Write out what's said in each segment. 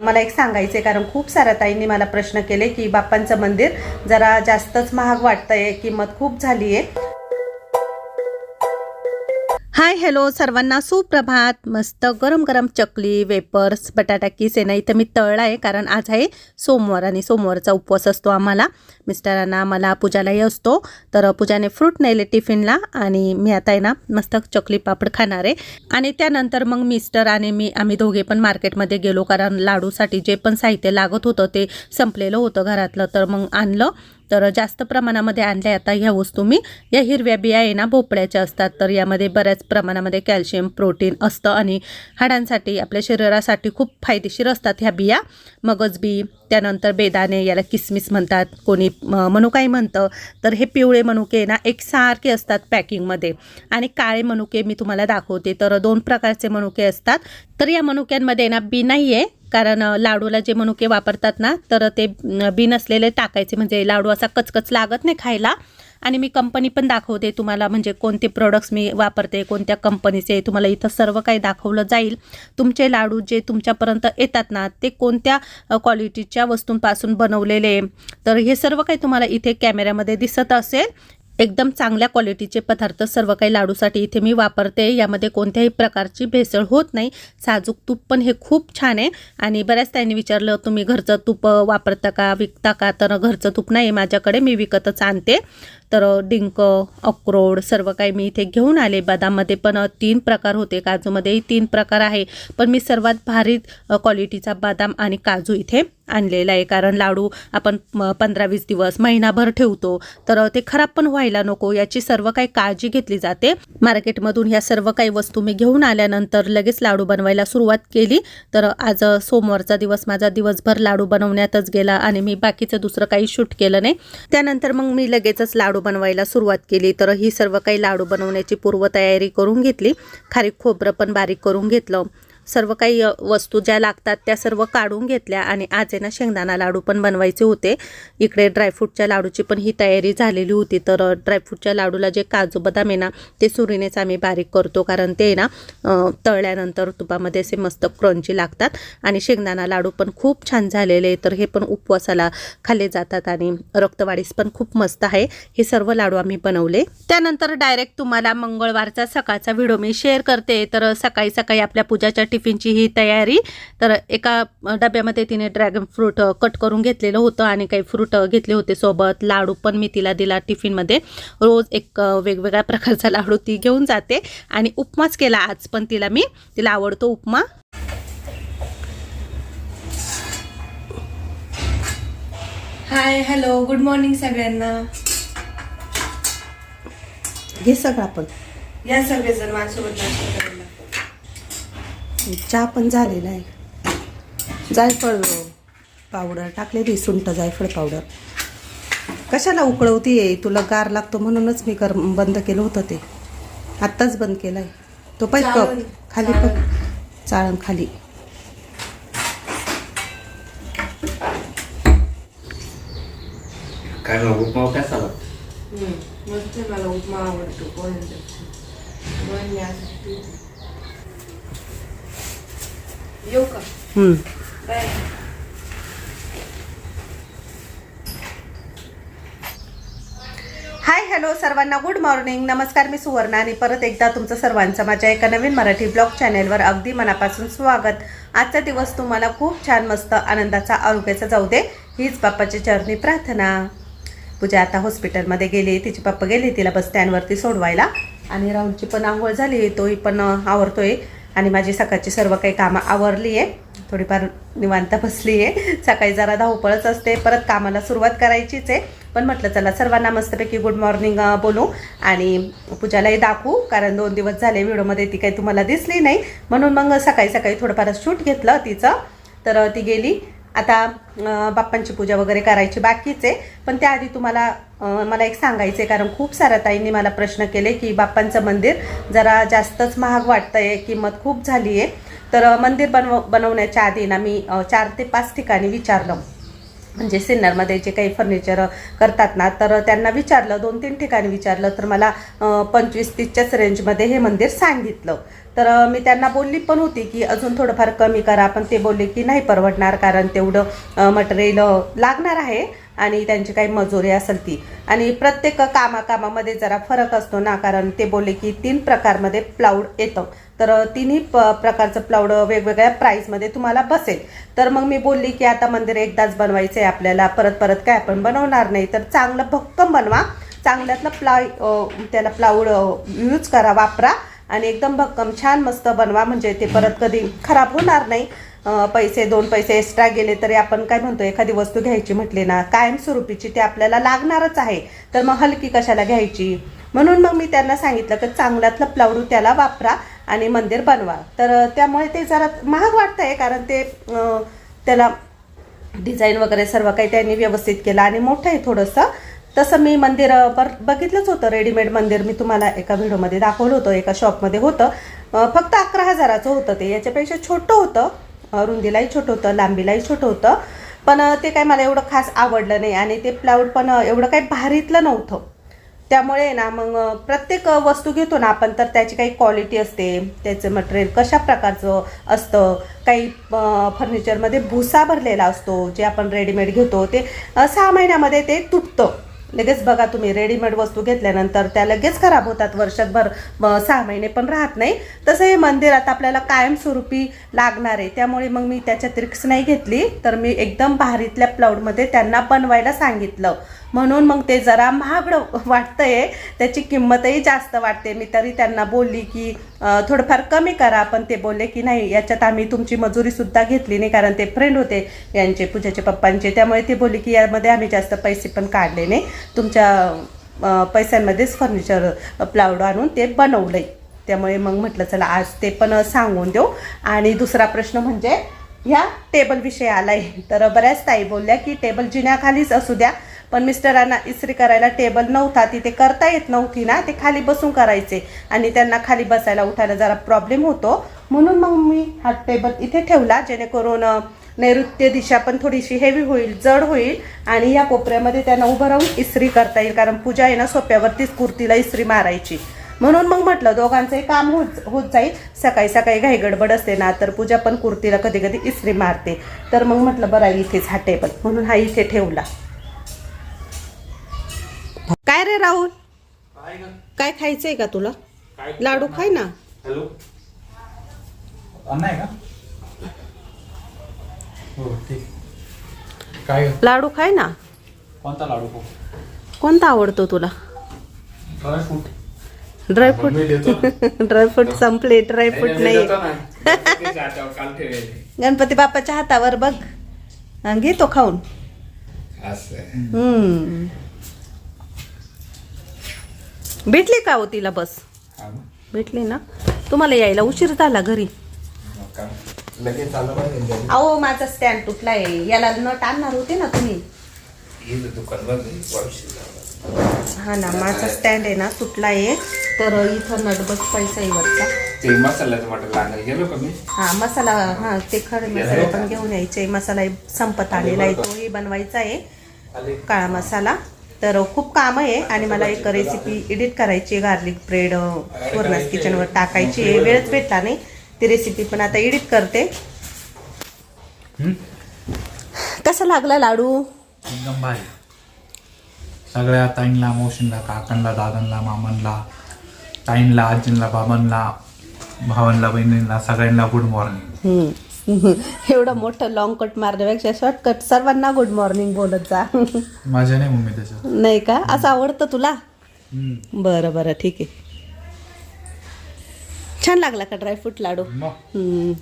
मला एक सांगायचं आहे कारण खूप साऱ्या ताईंनी मला प्रश्न केले की बाप्पांचं मंदिर जरा जास्तच महाग वाटतंय किंमत खूप झाली आहे हाय हॅलो सर्वांना. सुप्रभात. मस्त गरम गरम चकली वेपर्स बटाटा किस आहे ना इथं मी तळला आहे कारण आज आहे सोमवार आणि सोमवारचा उपवास असतो आम्हाला. मिस्टरांना मला पूजालाही असतो. तर पूजाने फ्रूट नेले टिफिनला आणि मी आता आहे ना मस्त चकली पापड खाणार आहे. आणि त्यानंतर मग मिस्टर आणि मी आम्ही दोघे पण मार्केटमध्ये गेलो कारण लाडूसाठी जे पण साहित्य लागत होतं ते संपलेलं होतं घरातलं. तर मग आणलं. तर जास्त प्रमाणामध्ये आणल्या आता ह्या वस्तू मी. या हिरव्या बिया आहे ना भोपळ्याच्या असतात. तर यामध्ये बऱ्याच प्रमाणामध्ये कॅल्शियम प्रोटीन असतं आणि हाडांसाठी आपल्या शरीरासाठी खूप फायदेशीर असतात ह्या बिया. मगज बी त्यानंतर बेदाणे याला किसमिस म्हणतात कोणी म- मनुकाही म्हणतं तर हे पिवळे मनुके ना एकसारखे असतात पॅकिंगमध्ये. आणि काळे मनुके मी तुम्हाला दाखवते तर दोन प्रकारचे मनुके असतात. तर या मनुक्यांमध्ये ना बी नाही आहे कारण लाडूला जे मनुके वापरतात ना तर ते बी नसलेले टाकायचे म्हणजे लाडू असा कचकच लागत नाही खायला. आणि मी कंपनी पण दाखवते तुम्हाला म्हणजे कोणते प्रोडक्ट्स मी वापरते कोणत्या कंपनीचे तुम्हाला इथं सर्व काही दाखवलं जाईल. तुमचे लाडू जे तुमच्यापर्यंत येतात ना ते कोणत्या क्वालिटीच्या वस्तूंपासून बनवलेले तर हे सर्व काही तुम्हाला इथे कॅमेऱ्यामध्ये दिसत असेल. एकदम चांगल्या क्वालिटीचे पदार्थ सर्व काही लाडूसाठी इथे मी वापरते यामध्ये कोणत्याही प्रकारची भेसळ होत नाही. साजूक तूप पण हे खूप छान आहे. आणि बऱ्याच त्यांनी विचारलं तुम्ही घरचं तूप वापरता का विकता का? तर घरचं तूप नाही आहे माझ्याकडे मी विकतच आणते. तर डिंक अक्रोड सर्व काही मी इथे घेऊन आले. बदाममध्ये पण तीन प्रकार होते. काजूमध्येही तीन प्रकार आहे. पण मी सर्वात भारी क्वालिटीचा बदाम आणि काजू इथे आणलेला आहे. कारण लाडू आपण पंधरा वीस दिवस महिनाभर ठेवतो. तर ते खराब पण व्हायला नको. याची सर्व काही काळजी घेतली जाते. मार्केटमधून ह्या सर्व काही वस्तू मी घेऊन आल्यानंतर लगेच लाडू बनवायला सुरुवात केली. तर आज सोमवारचा दिवस माझा दिवसभर लाडू बनवण्यातच गेला आणि मी बाकीचं दुसरं काही शूट केलं नाही. त्यानंतर मग मी लगेचच लाडू बनवायला सुरुवात केली. तर ही सर्व काही लाडू बनवण्याची पूर्वतयारी करून घेतली. खारीक खोबरं पण बारीक करून घेतलं. सर्व काही वस्तू ज्या लागतात त्या सर्व काढून घेतल्या आणि आज आहे ना शेंगदाणा लाडू पण बनवायचे होते. इकडे ड्रायफ्रूटच्या लाडूची पण ही तयारी झालेली होती. तर ड्रायफ्रूटच्या लाडूला जे काजू बदाम आहे ना ते सुरीनेच आम्ही बारीक करतो. कारण ते ना तळल्यानंतर तुपामध्ये असे मस्त क्रंची लागतात. आणि शेंगदाणा लाडू पण खूप छान झालेले तर हे पण उपवासाला खाल्ले जातात आणि रक्तवाढीस पण खूप मस्त आहे. हे सर्व लाडू आम्ही बनवले. त्यानंतर डायरेक्ट तुम्हाला मंगळवारचा सकाळचा व्हिडिओ मी शेअर करते. तर सकाळी सकाळी आपल्या पूजाच्या टिफिनची ही तयारी. तर एका डब्यामध्ये तिने ड्रॅगन फ्रूट कट करून घेतलेलं होतं आणि काही फ्रूट घेतले होते सोबत. लाडू पण मी तिला दिला टिफिनमध्ये. रोज एक वेगवेगळ्या प्रकारचा लाडू ती घेऊन जाते आणि उपमाच केला आज पण तिला मी. तिला आवडतो upma. Hi hello good morning सगळ्यांना. हे सगळं आपण. या सगळेजण माझ्यासोबत नाश्ता चहा पण झालेला आहे. जायफळ पावडर टाकलेली सुंठ जायफळ पावडर कशाला उकळवती आहे? तुला गार लागतो म्हणूनच मी कर बंद केलं होतं ते. आत्ताच बंद केलं आहे तो पाय कप. खाली पण चाळण खाली. काय मग उपमा कसा मस्त मला उपमा आवडतो पोह्यांपेक्षा म्हणून मी आज पिते. येऊ का? हम्म. बाय. हाय हॅलो सर्वांना गुड मॉर्निंग. नमस्कार मी सुवर्णा आणि परत एकदा तुमचं सर्वांचं माझ्या एका नवीन मराठी ब्लॉग चॅनेलवर अगदी मनापासून स्वागत. आजचा दिवस तुम्हाला खूप छान मस्त आनंदाचा आरोग्याचा जाऊ दे हीच बाप्पाची चरणी प्रार्थना. पूजा आता हॉस्पिटलमध्ये गेली तिचे पप्पा गेले तिला बस स्टँडवरती सोडवायला. आणि राहुलची पण आंघोळ झाली तोही पण आवरतोय. आणि माझी सकाळची सर्व काही कामं आवरली आहे. थोडीफार निवांत बसली आहे. सकाळी जरा धावपळच असते. परत कामाला सुरुवात करायचीच आहे. पण म्हटलं चला सर्वांना मस्तपैकी गुड मॉर्निंग बोलू आणि पूजालाही दाखवू. कारण दोन दिवस झाले व्हिडिओमध्ये ती काही तुम्हाला दिसली नाही. म्हणून मग सकाळी सकाळी थोडंफार शूट घेतलं तिचं. तर ती गेली. आता बाप्पांची पूजा वगैरे करायची बाकीच आहे. पण त्याआधी तुम्हाला मला एक सांगायचं आहे कारण खूप साऱ्या ताईंनी मला प्रश्न केले की बाप्पांचं मंदिर जरा जास्तच महाग वाटतं आहे किंमत खूप झाली आहे. तर मंदिर बनव बनवण्याच्या आधी ना मी चार ते पाच ठिकाणी विचारलं. म्हणजे सिन्नरमध्ये जे काही फर्निचर करतात ना तर त्यांना विचारलं दोन तीन ठिकाणी विचारलं तर मला पंचवीस तीसच्याच रेंजमध्ये हे मंदिर सांगितलं. तर मी त्यांना बोलली पण होती की अजून थोडंफार कमी करा पण ते बोलले की नाही परवडणार कारण तेवढं मटेरियल लागणार आहे आणि त्यांची काही मजुरी असेल ती. आणि प्रत्येक कामाकामामध्ये जरा फरक असतो ना कारण ते बोलले की तीन प्रकारमध्ये प्लाऊड येतं. तर तिन्ही प प्रकारचं प्लाऊड वेगवेगळ्या प्राईसमध्ये तुम्हाला बसेल. तर मग मी बोलली की आता मंदिर एकदाच बनवायचं आहे आपल्याला परत परत काय आपण बनवणार नाही तर चांगलं भक्कम बनवा. चांगल्यातलं प्लाय त्याला प्लाऊड यूज करा वापरा. आणि एकदम भक्कम छान मस्त बनवा. म्हणजे ते परत कधी खराब होणार नाही. पैसे दोन पैसे एक्स्ट्रा गेले तरी आपण काय म्हणतो एखादी वस्तू घ्यायची म्हटली ना कायमस्वरूपीची ते आपल्याला लागणारच आहे. तर मग हलकी कशाला घ्यायची? म्हणून मग मी त्यांना सांगितलं की चांगल्यातलं प्लाऊड त्याला वापरा आणि मंदिर बनवा. तर त्यामुळे ते जरा महाग वाटतंय कारण ते त्याला डिझाईन वगैरे सर्व काही त्यांनी व्यवस्थित केलं आणि मोठं आहे थोडंसं. तसं मी मंदिर पर बर बघितलंच होतं रेडीमेड मंदिर. मी तुम्हाला एका व्हिडिओमध्ये दाखवलं होतं एका शॉपमध्ये होतं. फक्त अकरा हजाराचं होतं ते. याच्यापेक्षा छोटं होतं. रुंदीलाही छोटं होतं लांबीलाही छोटं होतं. पण ते काय मला एवढं खास आवडलं नाही आणि ते प्लाऊड पण एवढं काही भारीतलं नव्हतं. त्यामुळे ना मग प्रत्येक वस्तू घेतो ना आपण तर त्याची काही क्वालिटी असते. त्याचं मटेरियल कशा प्रकारचं असतं? काही फर्निचरमध्ये भुसा भरलेला असतो जे आपण रेडीमेड घेतो. ते सहा महिन्यामध्ये ते तुटतं. लगेच बघा तुम्ही रेडीमेड वस्तू घेतल्यानंतर त्या लगेच खराब होतात. वर्षभर सहा महिने पण राहत नाही. तसं हे मंदिर आता आपल्याला कायमस्वरूपी लागणार आहे. त्यामुळे मग मी त्याच्यात रिक्स नाही घेतली. तर मी एकदम भारीतल्या प्लाऊडमध्ये त्यांना बनवायला सांगितलं. म्हणून मग ते जरा महागडं आहे त्याची किंमतही जास्त वाटते. मी तरी त्यांना बोलली की थोडंफार कमी करा. पण ते बोलले की नाही याच्यात आम्ही तुमची मजुरीसुद्धा घेतली नाही कारण ते फ्रेंड होते यांचे पूजाचे पप्पांचे. त्यामुळे ते बोलले की यामध्ये आम्ही जास्त पैसे पण काढले नाही. तुमच्या पैशांमध्येच फर्निचर प्लाऊड आणून ते बनवलंय. त्यामुळे मग म्हटलं चला आज ते पण सांगून देऊ. आणि दुसरा प्रश्न म्हणजे ह्या टेबल विषय आलाय. तर बऱ्याच ताई बोलल्या की टेबल जिन्याखालीच असू द्या. पण मिस्टरांना इस्त्री करायला टेबल नव्हता तिथे करता येत नव्हती ना ते खाली बसून करायचे. आणि त्यांना खाली बसायला उठायला जरा प्रॉब्लेम होतो. म्हणून मग मी हा टेबल इथे ठेवला जेणेकरून नैऋत्य दिशा पण थोडीशी हेवी होईल जड होईल. आणि या कोपऱ्यामध्ये त्यांना उभं राहून इस्त्री करता येईल कारण पूजा आहे ना सोप्यावरतीच कुर्तीला इस्त्री मारायची. म्हणून मग म्हटलं दोघांचंही काम होत होत जाईल. सकाळी सकाळी घाई गडबड असते ना तर पूजा पण कुर्तीला कधी कधी इस्त्री मारते. तर मग म्हटलं बरं इथेच हा टेबल म्हणून हा इथे ठेवला. काय रे राहुल? काय ग? काय खायचंय का तुला? काय लाडू खाय ना. हॅलो? अण्णा आहे का? हो ठीक. काय ग? लाडू खाय ना. कोणता लाडू कोणता आवडतो तुला? Dry fruit. ड्रायफ्रूट मी देतो ना. ड्रायफ्रूट संपले ड्रायफ्रूट मी नाही. देतो ना. गणपतीच्या हातावर काल ठेवले गणपती बाप्पाच्या हातावर बघ. हा, घे तो खाऊन. असं. हम्म. भेटली का हो तिला बस? हा मग. भेटली ना? तुम्हाला यायला उशीर झाला घरी. मग काय? लगेच आलं पाहिजे अहो माझा स्टँड तुटलाय याला नट आणणार होते ना तुम्ही? दुकान बंद आहे. हा ना माझा स्टँड आहे ना तुटलाय तर इथं नट बस पैसा आहे वरचा. ते मसाल्याचं मटण आणायला गेलो का मी? हा मसाला हा ते खडे मसाले पण घेऊन यायचे. मसाला संपत आलेला आहे. तोही बनवायचा आहे. आले. काळा मसाला. तर खूप काम आहे आणि मला एक रेसिपी एडिट करायची आहे गार्लिक ब्रेड पूर्णास किचनवर टाकायची आहे. वेळच भेटला नाही. ती रेसिपी पण आता एडिट करते? कसा लागला लाडू? एकदम भारी. सगळ्या ताईंना मावशींना काकांना दादांना मामांना ताईंना आजींना बाबांना भावांना बहिणींना सगळ्यांना गुड मॉर्निंग. एवढं मोठं लॉंग कट मारण्यापेक्षा शॉर्टकट सर्वांना गुड मॉर्निंग बोलत जा. माझ्या नाही मम्मी त्याच्यात. नाही का? असं आवडतं तुला? हम्म. बरं बरं ठीक आहे. छान लागला का ड्रायफ्रूट लाडू? मग. हम्म.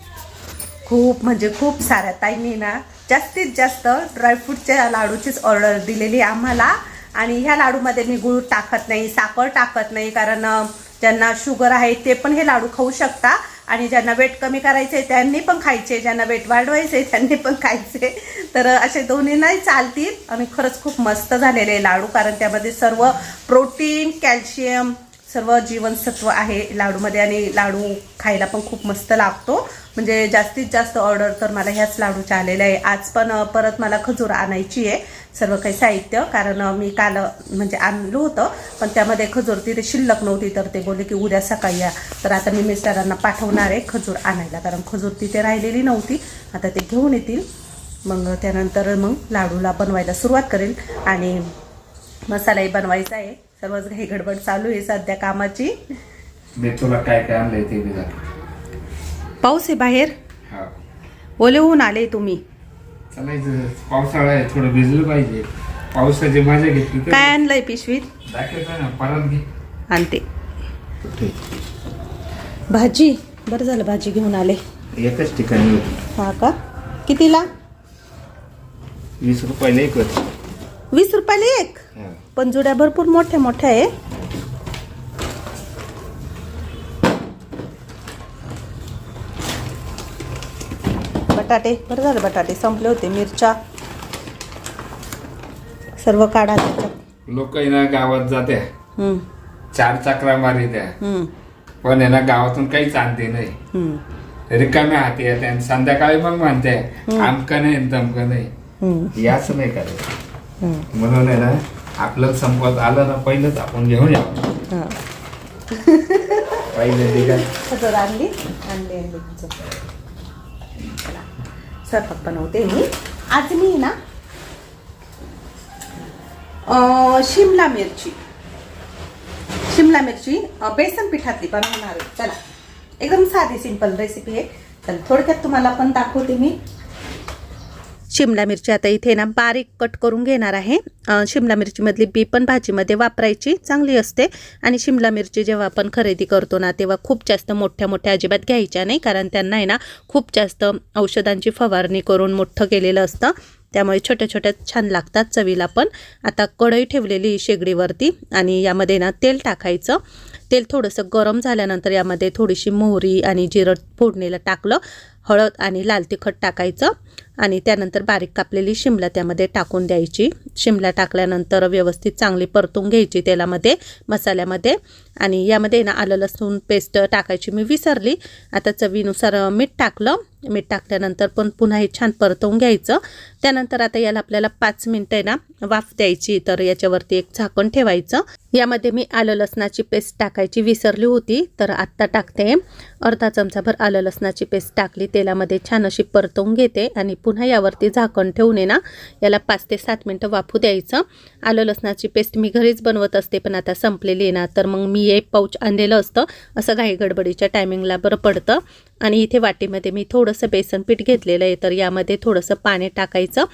खूप म्हणजे खूप साऱ्या ताईंनी ना जास्तीत जास्त ड्रायफ्रूटच्या लाडूचीच ऑर्डर दिलेली आम्हाला. आणि ह्या लाडूमध्ये मी गुळ टाकत नाही साखर टाकत नाही कारण अं, ज्यांना शुगर आहे ते पण हे लाडू खाऊ शकता. आणि ज्यांना वेट कमी करायचे त्यांनी पण खायचे ज्यांना वेट वाढवायचे त्यांनी पण खायचे तर असे दोन्ही नाही चालतील. आणि खरंच खूप मस्त झालेले आहे लाडू कारण त्यामध्ये सर्व प्रोटीन कॅल्शियम सर्व जीवनसत्व आहे लाडूमध्ये. आणि लाडू खायला पण खूप मस्त लागतो. म्हणजे जास्तीत जास्त ऑर्डर तर मला ह्याच लाडूच्या आलेल्या आहे. आज पण परत मला खजूर आणायची आहे. सर्व काही साहित्य कारण मी काल म्हणजे आणलं होतं पण त्यामध्ये खजूर तिथे शिल्लक नव्हती तर ते बोलले की उद्या सकाळी या. तर आता मी मिस्टरांना पाठवणार आहे खजूर आणायला कारण खजूर तिथे राहिलेली नव्हती. आता ते घेऊन येतील. मग त्यानंतर मग लाडूला बनवायला सुरुवात करेल. आणि मसालाही बनवायचा आहे. सर्वच घाई गडबड चालू आहे सध्या कामाची. तुला काय काय आणलंय ते. पाऊस आहे बाहेर? हा. ओले होऊन आले तुम्ही. चालायचं पावसाळा आहे थोडं भिजलं पाहिजे. पावसाची मजा घेतली तर. काय आणलंय पिशवीत? दाखवतो ना परत घे. आणते. भाजी बरं झालं भाजी घेऊन आले. एकच ठिकाणी. होती हा का? कितीला? वीस रुपयाला एक होती वीस रुपयाला एक? हा. पण जुड्या भरपूर मोठ्या मोठ्या आहे. बटाटे बरं झालं बटाटे संपले होते मिरच्या. सर्व काढा त्याच्यात. लोक ना गावात हम्म, चार चक्रा मारित्या हम्म, पण आहे ना गावातून काहीच आणते नाही. रिकाम्या हाती येते आणि संध्याकाळी मग म्हणते आमका नाही तमका नाही. याच नाही करायचं हम्म. म्हणून आहे ना आपलं संपत आलं ना पहिलंच आपण घेऊन हा. पहिले आणली आणली आणली स्वयंपाक बनवते मी. आज मी ना शिमला मिरची. शिमला मिरची बेसन पिठातली बनवणार आहे. चला एकदम साधी सिंपल रेसिपी आहे. चला थोडक्यात तुम्हाला पण दाखवते मी. शिमला मिरची आता इथे ना बारीक कट करून घेणार आहे. शिमला मिरचीमधली बी पण भाजीमध्ये वापरायची चांगली असते. आणि शिमला मिरची जेव्हा आपण खरेदी करतो ना तेव्हा खूप जास्त मोठ्या मोठ्या अजिबात घ्यायच्या नाही कारण त्यांना आहे ना खूप जास्त औषधांची फवारणी करून मोठं केलेलं असतं. त्यामुळे छोट्या छोट्या छान लागतात चवीला पण. आता कढई ठेवलेली शेगडीवरती आणि यामध्ये ना तेल टाकायचं. तेल थोडंसं गरम झाल्यानंतर यामध्ये थोडीशी मोहरी आणि जिरं फोडणीला टाकलं. हळद आणि लाल तिखट टाकायचं आणि त्यानंतर बारीक कापलेली शिमला त्यामध्ये टाकून द्यायची. शिमला टाकल्यानंतर व्यवस्थित चांगली परतून घ्यायची तेलामध्ये मसाल्यामध्ये. आणि यामध्ये ना आलं लसूण पेस्ट टाकायची मी विसरली. आता चवीनुसार मीठ टाकलं. मीठ टाकल्यानंतर पण पुन्हा हे छान परतवून घ्यायचं. त्यानंतर आता याला आपल्याला पाच मिनटं आहे ना वाफ द्यायची तर याच्यावरती एक झाकण ठेवायचं. यामध्ये मी आलं लसणाची पेस्ट टाकायची विसरली होती तर आत्ता टाकते. अर्धा चमचाभर आलं लसणाची पेस्ट टाकली ते तेलामध्ये छान अशी परतवून घेते आणि पुन्हा यावरती झाकण ठेवून ना याला पाच ते सात मिनटं वाफू द्यायचं. आलं लसणाची पेस्ट मी घरीच बनवत असते पण आता संपलेली आहे ना तर मग मी एक पाऊच आणलेलं असतं. असं घाई गडबडीच्या टायमिंगला बरं पडतं. आणि इथे वाटीमध्ये मी थोडंसं बेसन पीठ घेतलेलं आहे तर यामध्ये थोडंसं पाणी टाकायचं.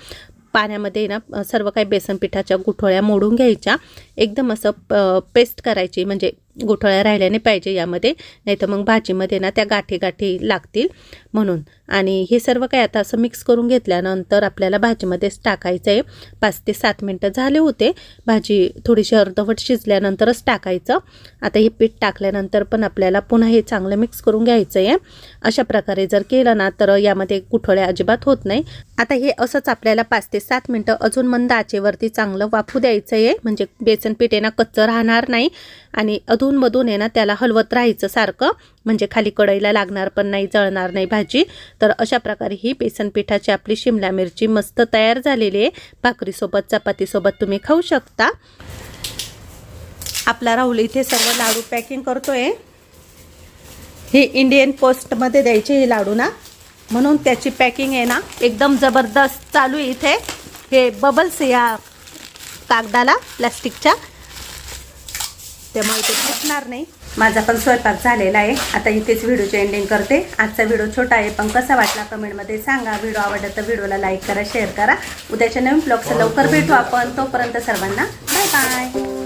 पाण्यामध्ये ना सर्व काही बेसन पिठाच्या गुठोळ्या मोडून घ्यायच्या. एकदम असं प- पेस्ट करायची म्हणजे गुठळ्या राहिल्याने पाहिजे यामध्ये. नाही तर मग भाजीमध्ये ना त्या गाठी गाठी लागतील म्हणून. आणि हे सर्व काही आता असं मिक्स करून घेतल्यानंतर आपल्याला भाजीमध्येच टाकायचं आहे पाच ते सात मिनटं झाले होते. भाजी थोडीशी अर्धवट शिजल्यानंतरच टाकायचं. आता हे पीठ टाकल्यानंतर पण आपल्याला पुन्हा हे चांगलं मिक्स करून घ्यायचं आहे अशा प्रकारे जर केलं ना तर यामध्ये गुठळ्या अजिबात होत नाही. आता हे असंच आपल्याला पाच ते सात मिनटं अजून मंद आचेवरती चांगलं वाफू द्यायचं आहे म्हणजे बेस बेसन पीठ आहे ना कच्चं राहणार नाही आणि अधूनमधून आहे ना त्याला हलवत राहायचं सारखं. म्हणजे खाली कढईला लागणार पण नाही जळणार नाही भाजी. तर अशा प्रकारे ही बेसन पिठाची आपली शिमला मिरची मस्त तयार झालेली आहे. भाकरीसोबत चपातीसोबत तुम्ही खाऊ शकता. आपला राहुल इथे सर्व लाडू पॅकिंग करतोय. हे इंडियन पोस्टमध्ये द्यायचे हे लाडू ना. म्हणून त्याची पॅकिंग आहे ना एकदम जबरदस्त चालू आहे इथे. हे बबल्स या कागदाला प्लास्टिकच्या. त्यामुळे ते फुटणार नाही. माझा पण स्वयंपाक झालेला आहे. आता इथेच व्हिडिओची एंडिंग करते. आजचा व्हिडिओ छोटा आहे पण कसा वाटला कमेंटमध्ये सांगा. व्हिडिओ आवडला तर व्हिडिओला लाईक करा शेअर करा. उद्याच्या नवीन ब्लॉगचं लवकर भेटू आपण. तोपर्यंत सर्वांना बाय बाय